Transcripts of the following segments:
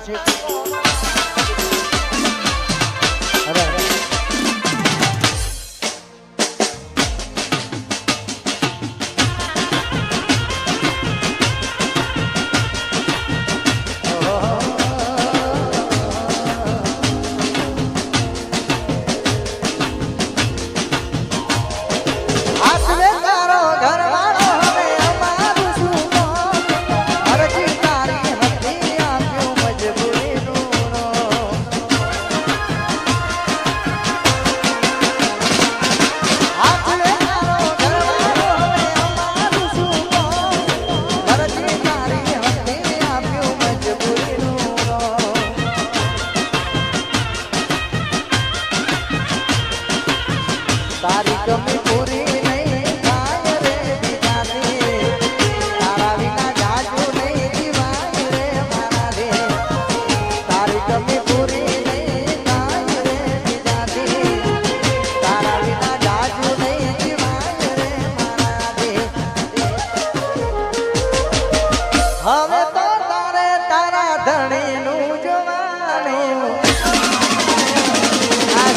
Take.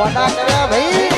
ગોડા કર્યા ભાઈ.